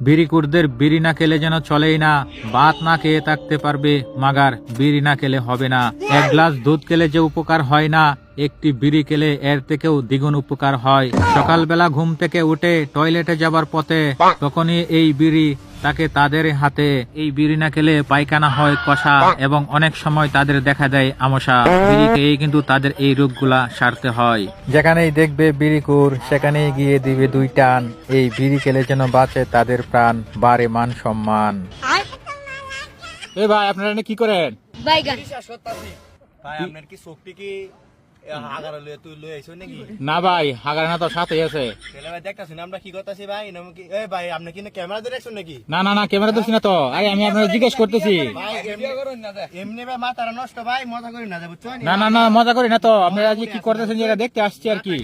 বিড়িকুরদের বিড়ি না খেলে যেন চলেই না। বাত না খেয়ে থাকতে পারবে, মাগার বিড়ি না খেলে হবে না। এক গ্লাস দুধ খেলে যে উপকার হয় না। একটি বিড়ি খেলে এর থেকেও দ্বিগুণ উপকার হয়। সকালবেলা ঘুম থেকে উঠে টয়লেটে যাবার পথে তখনই এই বিড়ি তাকে তাদের হাতে। এই বিড়ি না খেলে পায়খানা হয় কষা এবং অনেক সময় তাদের দেখা দেয় আমসা। বিড়ি খেয়েই কিন্তু তাদের এই রোগগুলা সারতে হয়। যেখানেই দেখবে বিড়িকুর সেখানেই গিয়ে দিবে দুই টান। এই বিড়ি খেলে যেন বাঁচে তাদের প্রাণ বারে মান সম্মান। এ ভাই আপনারা কি করেন? ভাই আপনার কি শক্তি কি না ভাই হাগার না তো সাথেই আছে। তাহলে ভাই দেখতাছি না আমরা কি করতেছি ভাই? নাম কি এ ভাই আপনি কি ক্যামেরা ধরে নাকি? না না না ক্যামেরা ধরছি না তো। আরে আমি আপনার জিজ্ঞেস করতেছি। এমনি- এমনি ভাই মাথাটা নষ্ট ভাই মজা করি না না না না মজা করি না তো। আপনারা কি করতেছেন যেটা দেখতে আসছি আর কি।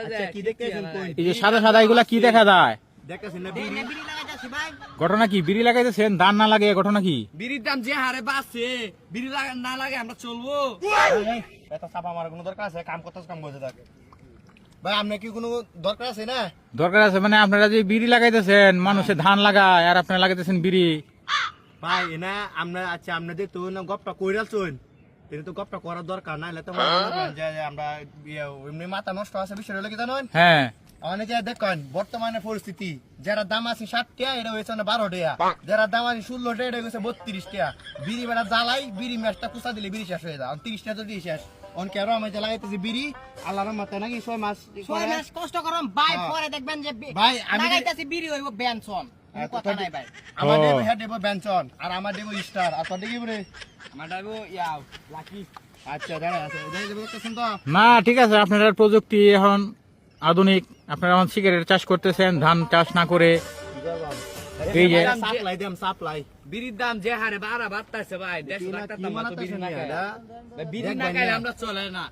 আচ্ছা কি দেখতেছেন এই যে সাদা সাদা এগুলা কি দেখা যায়? ঘটনা কি? বিড়ি লাগাইতেছেন? দান না লাগে ঘটনা কি? বিড়ির দাম যে হারে বাড়ছে বিড়ি না লাগে আমরা চলবো। এটা চাপা মারার কোনো দরকার আছে? কাম করতে কাম করতে থাকে ভাই আপনার কি কোনো দরকার আছে না? দরকার আছে মানে আপনারা যে বিড়ি লাগাইতেছেন মানুষে ধান লাগায় আর আপনারা লাগাইতেছেন বিড়ি। ভাই এনা আমরা আচ্ছা আপনাদের তো না গপটা কইরাল চুন এটা তো গপটা করার দরকার না হলে তো আমরা ইয়ে, এমনি মাথা নষ্ট আছে বিষয় হলো কি জানেন? হ্যাঁ। মানে দেখেন বর্তমানে পরিস্থিতি। যারা দাম আছে ষাট টাকা এটা হয়েছে না বারো টাকা যারা দাম আছে ষোলো টাকা এটা হয়েছে বত্রিশ টাকা বিড়ি বেড়া জ্বালাই বিড়ি ম্যাচটা কুচা দিলে বিড়ি শেষ হয়ে যায়। তিরিশ টাকা তো শেষ। অনকে আরও আমি জ্বালাইতেছি বিড়ি আল্লাহর মাথায় নাকি ছয় মাস ছয় মাস কষ্ট করম ভাই হ্যাঁ। পরে দেখবেন যে ভাই, আমি লাগাইতাছি বিড়ি হইব বেনসন কথা নাই ভাই। আমার। দেবো হ্যাঁ দেবো ব্যঞ্চন আর আমার দেবো স্টার। আর তোর দেখি আমার ইয়া লাকি। আচ্ছা দাঁড়া আছে। না ঠিক আছে আপনারা প্রযুক্তি এখন আধুনিক আপনারা এখন সিগারেট চাষ করতেছেন ধান চাষ না করে। এই যে বিড়ির দাম যে হারে বাড়া বাড়তাছে ভাই দেড়শো লাখ টাকা তো বিড়ি না খাইলে বিড়ি না খাইলে আমরা চলে না।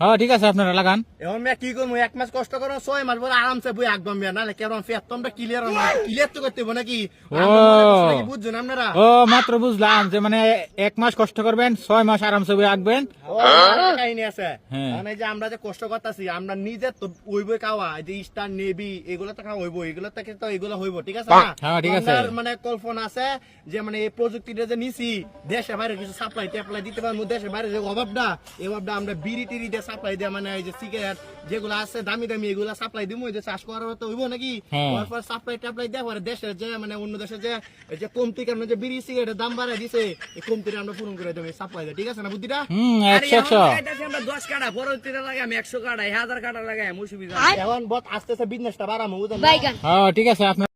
হ্যাঁ ঠিক আছে আপনারা লাগান। এখন মেয়ে কি করব? এক মাস কষ্ট করো ছয় মাস পরে আরামসে বই একদম মেয়ে নাহলে কেরম ফের তোমরা ক্লিয়ার ক্লিয়ার তো করতে নাকি? ও। বুঝছেন আপনারা? ও মাত্র বুঝলাম যে মানে এক মাস কষ্ট করবেন ছয় মাস আরামসে বই আঁকবেন। কাহিনী আছে। হ্যাঁ। মানে যে আমরা যে কষ্ট করতেছি আমরা নিজে তো ওইবই খাওয়া যে স্টার নেভি এগুলো তো খাওয়া হইব এগুলো থেকে তো এগুলো হইব ঠিক আছে না? হ্যাঁ, ঠিক আছে। মানে কল্পনা আছে যে মানে এই প্রযুক্তিটা যে নিছি দেশে বাইরে কিছু সাপ্লাই টাপ্লাই দিতে পারব দেশের বাইরে যে অভাবটা এই অভাবটা আমরা বিড়ি টিড়ি দিয়ে সাপ্লাই দিয়ে মানে এই যে সিগারেট যেগুলো আছে দামি দামি এগুলো সাপ্লাই দিব যে চাষ করার তো হইব নাকি? হ্যাঁ। তারপর সাপ্লাই টাপ্লাই দেওয়া পরে দেশের যে মানে অন্য দেশের যে এই যে কমতি কারণে যে বিড়ি সিগারেটের দাম বাড়ায় দিছে এই কমতিটা আমরা পূরণ করে দেবো সাপ্লাই দিয়ে ঠিক আছে না বুদ্ধিটা? আমরা দশ কাটা পরবর্তীতে লাগাই আমি একশো কাটা হাজার কাটা লাগাই মুসুবিধা এখন বত আস্তে আস্তে বিজনেসটা না? বাইগান। হ্যাঁ ঠিক আছে আপনার